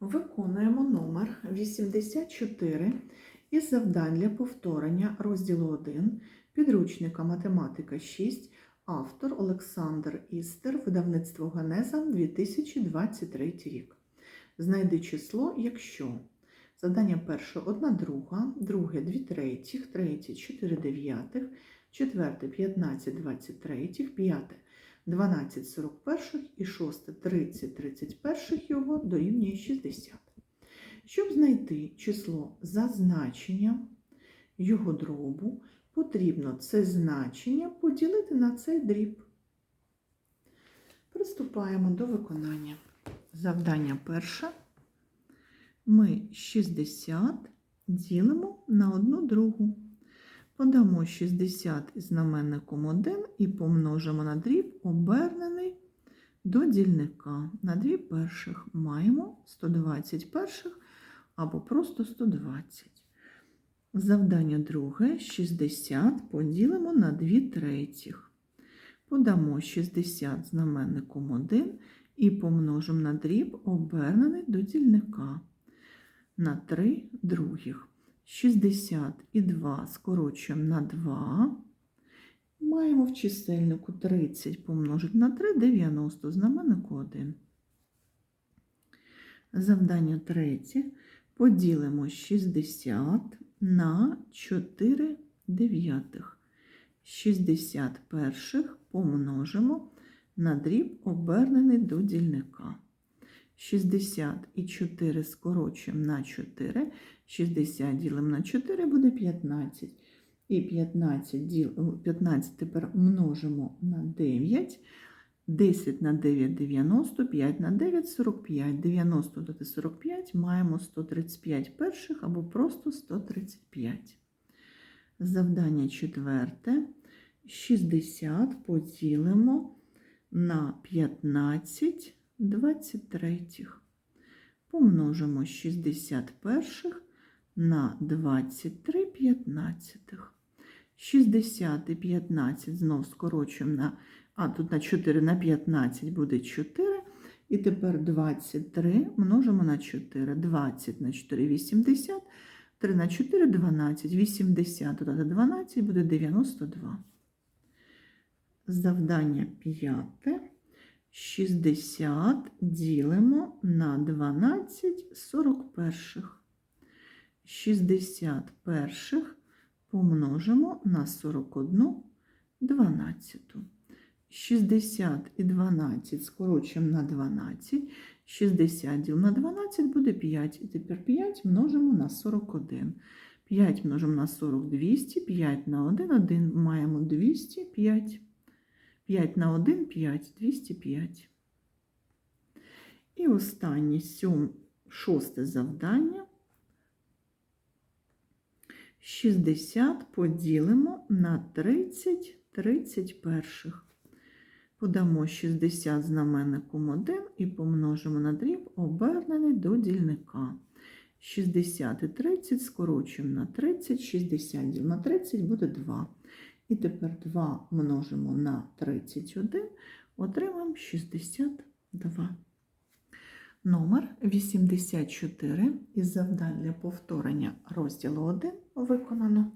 Виконуємо номер 84 із завдань для повторення розділу 1 підручника математика 6, автор Олександр Істер, видавництво Генеза 2023 рік. Знайди число, якщо завдання перше 1 друга, друге 2 третіх, третє 4 дев'ятих, четверте 15 23, п'яте 12 41 і 6 30 31 його дорівнює 60. Щоб знайти число за значенням його дробу, потрібно це значення поділити на цей дріб. Приступаємо до виконання. Завдання перше. Ми 60 ділимо на одну другу. Подамо 60 із знаменником 1 і помножимо на дріб обернений до дільника. На дві перших маємо 120 перших або просто 120. Завдання друге 60 поділимо на 2 третіх. Подамо 60 знаменником 1 і помножимо на дріб обернений до дільника. На 3 других. 60 і 2 скорочуємо на 2. Маємо в чисельнику 30 помножити на 3, 90, знаменнику 1. Завдання третє. Поділимо 60 на 4 дев'ятих. 60 перших помножимо на дріб обернений до дільника. 60 і 4 скорочуємо на 4. 60 ділимо на 4 буде 15. І 15, діл, 15 тепер множимо на 9. 10 на 9 90, 5 на 9 45. 90 додати 45 маємо 135 перших або просто 135. Завдання четверте. 60 поділимо на 15 23. Помножимо 60 перших на 23 п'ятнадцятих. 60 і 15 знов скорочуємо на, а тут на 4 на 15 буде 4. І тепер 23 множимо на 4. 20 на 4 80. 3 на 4 12. 80 додати 12 буде 92. Завдання п'яте. 60 ділимо на 12 41. 60 перших помножимо на 41 12. 60 і 12 скорочуємо на 12. 60 діл на 12 буде 5. І тепер 5 множимо на 41. 5 множимо на 40 200, 5 на 1 1 маємо 205. 5 на 1 5, 205. І останнє сьом, шосте завдання. 60 поділимо на 30 31. Подамо 60 знаменником 1 і помножимо на дріб обернений до дільника. 60 і 30 скорочуємо на 30, 60 діл на 30 буде 2. І тепер 2 множимо на 31, отримаємо 62. Номер 84 із завдань для повторення розділу 1 виконано.